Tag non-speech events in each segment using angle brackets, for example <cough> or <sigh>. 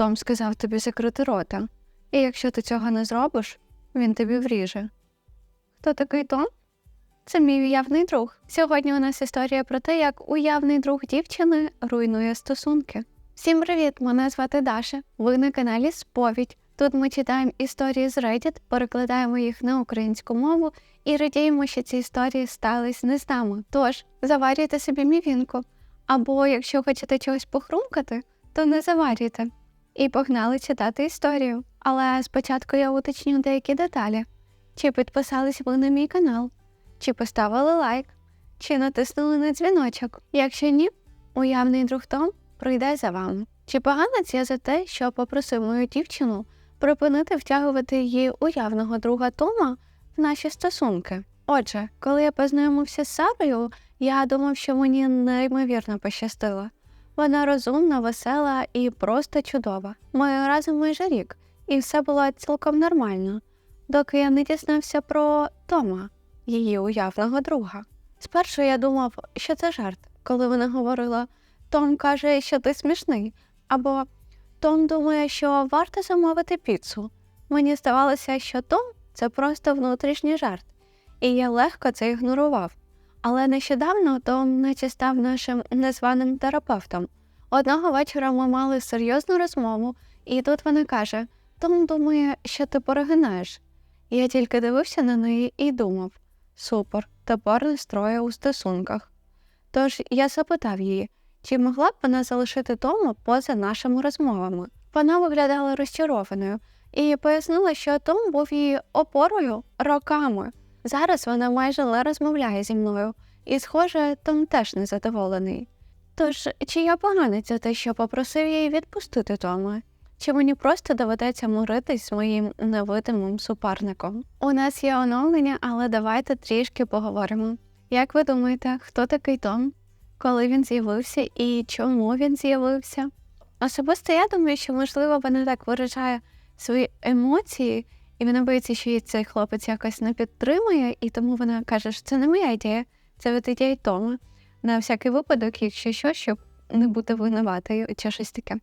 Том сказав тобі закрити рота, і якщо ти цього не зробиш, він тобі вріже. Хто такий Том? Це мій уявний друг. Сьогодні у нас історія про те, як уявний друг дівчини руйнує стосунки. Всім привіт! Мене звати Даша. Ви на каналі Сповідь. Тут ми читаємо історії з Reddit, перекладаємо їх на українську мову і радіємо, що ці історії стались не з нами. Тож заварюйте собі мівінку. Або якщо хочете чогось похрумкати, то не заварюйте. І погнали читати історію. Але спочатку я уточню деякі деталі. Чи підписались ви на мій канал? Чи поставили лайк, чи натиснули на дзвіночок. Якщо ні, уявний друг Том прийде за вами. Чи погано це за те, що попросив мою дівчину припинити втягувати її уявного друга Тома в наші стосунки? Отже, коли я познайомився з Сарою, я думав, що мені неймовірно пощастило. Вона розумна, весела і просто чудова. Ми разом майже рік, і все було цілком нормально, доки я не дізнався про Тома її уявного друга. Спершу я думав, що це жарт, коли вона говорила Том каже, що ти смішний, або Том думає, що варто замовити піцу. Мені здавалося, що Том це просто внутрішній жарт, і я легко це ігнорував. Але нещодавно Том наче став нашим незваним терапевтом. Одного вечора ми мали серйозну розмову, і тут вона каже: Том думає, що ти перегинаєш. Я тільки дивився на неї і думав. Супер, тепер настроє у стосунках. Тож я запитав її, чи могла б вона залишити Тома поза нашими розмовами. Вона виглядала розчарованою і пояснила, що Том був її опорою роками. Зараз вона майже не розмовляє зі мною, і, схоже, Том теж незадоволений. Тож, чи я поганець за те, що попросив її відпустити Тома? Чи мені просто доведеться миритись з моїм невидимим суперником? У нас є оновлення, але давайте трішки поговоримо. Як ви думаєте, хто такий Том? Коли він з'явився і чому він з'явився? Особисто я думаю, що можливо вона так виражає свої емоції, і вона боїться, що її цей хлопець якось не підтримує, і тому вона каже, що це не моя ідея, це від ідеї Тома. На всякий випадок, якщо що, щоб не бути винуватою чи щось таке.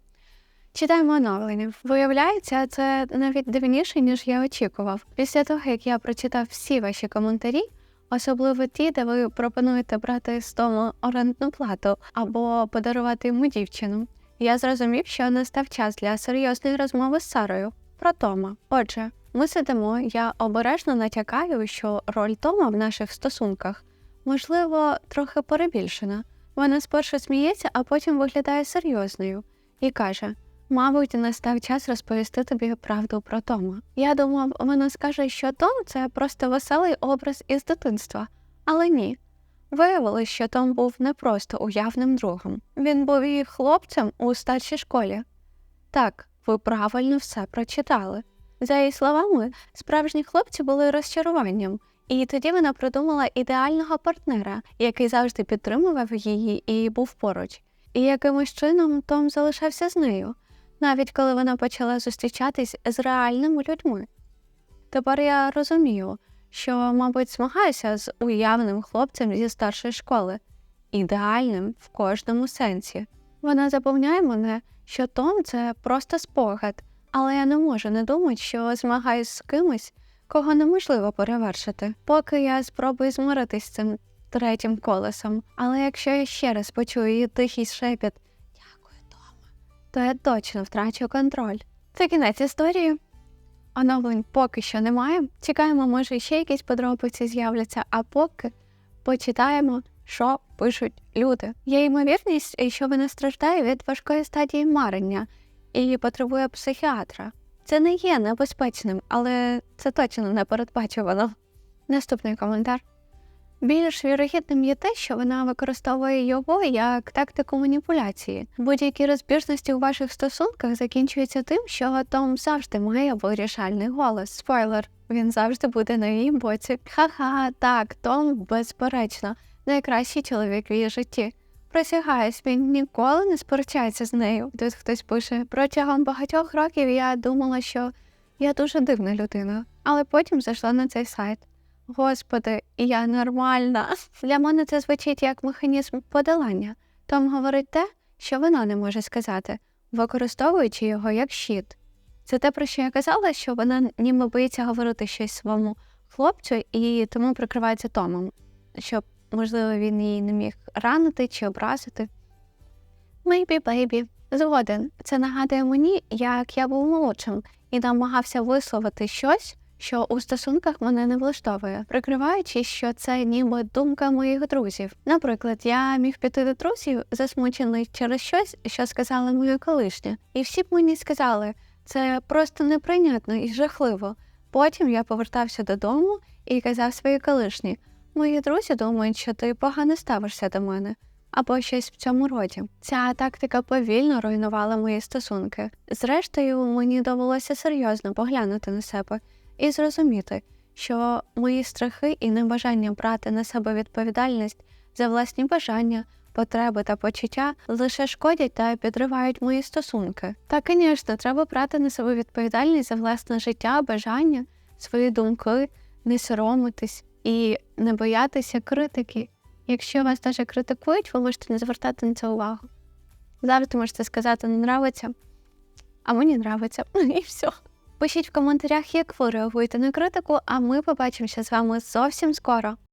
Читаємо оновлення. Виявляється, це навіть дивніше, ніж я очікував. Після того, як я прочитав всі ваші коментарі, особливо ті, де ви пропонуєте брати з тому орендну плату або подарувати йому дівчину, я зрозумів, що настав час для серйозної розмови з Сарою про Тома. Отже, ми сидимо, я обережно натякаю, що роль Тома в наших стосунках, можливо, трохи перебільшена. Вона спершу сміється, а потім виглядає серйозною і каже. Мабуть, настав час розповісти тобі правду про Тома. Я думав, вона скаже, що Том це просто веселий образ із дитинства, але ні. Виявилось, що Том був не просто уявним другом, він був її хлопцем у старшій школі. Так, ви правильно все прочитали. За її словами, справжні хлопці були розчаруванням, і тоді вона придумала ідеального партнера, який завжди підтримував її і був поруч. І якимось чином Том залишався з нею навіть коли вона почала зустрічатись з реальними людьми. Тепер я розумію, що, мабуть, змагаюся з уявним хлопцем зі старшої школи, ідеальним в кожному сенсі. Вона запевняє мене, що Том це просто спогад, але я не можу не думати, що змагаюсь з кимось, кого неможливо перевершити, поки я спробую змиритись з цим третім колесом. Але якщо я ще раз почую її тихий шепіт то я точно втрачу контроль. Це кінець історії. Оновлень поки що немає. Чекаємо, може, ще якісь подробиці з'являться, а поки почитаємо, що пишуть люди. Є ймовірність, що вона страждає від важкої стадії марення і потребує психіатра. Це не є небезпечним, але це точно не передбачувано. Наступний коментар. Більш вірогідним є те, що вона використовує його як тактику маніпуляції. Будь-які розбіжності у ваших стосунках закінчуються тим, що Том завжди має вирішальний голос. Спойлер, він завжди буде на її боці. Ха-ха, так, Том, безперечно, найкращий чоловік в її житті. Присягаюсь, він ніколи не сперечається з нею. Тут хтось пише протягом багатьох років я думала, що я дуже дивна людина, але потім зайшла на цей сайт. Господи, я нормальна. Для мене це звучить як механізм подолання. Том говорить те, що вона не може сказати. використовуючи його як щит. Це те, про що я казала, що вона ніби боїться говорити щось своєму хлопцю і тому прикривається Томом, щоб, можливо, він її не міг ранити чи образити. Maybe, baby. Згоден. Це нагадує мені, як я був молодшим і намагався висловити щось, що у стосунках мене не влаштовує, прикриваючи, що це ніби думка моїх друзів. Наприклад, я міг піти до друзів, засмучений через щось, що сказала моя колишня, і всі б мені сказали, це просто неприйнятно і жахливо. Потім я повертався додому і казав своїй колишній, мої друзі думають, що ти погано ставишся до мене. Або щось в цьому роді. Ця тактика повільно руйнувала мої стосунки. Зрештою, мені довелося серйозно поглянути на себе і зрозуміти, що мої страхи і небажання брати на себе відповідальність за власні бажання, потреби та почуття лише шкодять та підривають мої стосунки. Та, звісно, треба брати на себе відповідальність за власне життя, бажання, свої думки, не соромитись і не боятися критики. Якщо вас теж критикують, ви можете не звертати на це увагу. Завжди можете сказати, не нравиться, а мені нравиться, <laughs> і все. Пишіть в коментарях, як ви реагуєте на критику, а ми побачимося з вами зовсім скоро.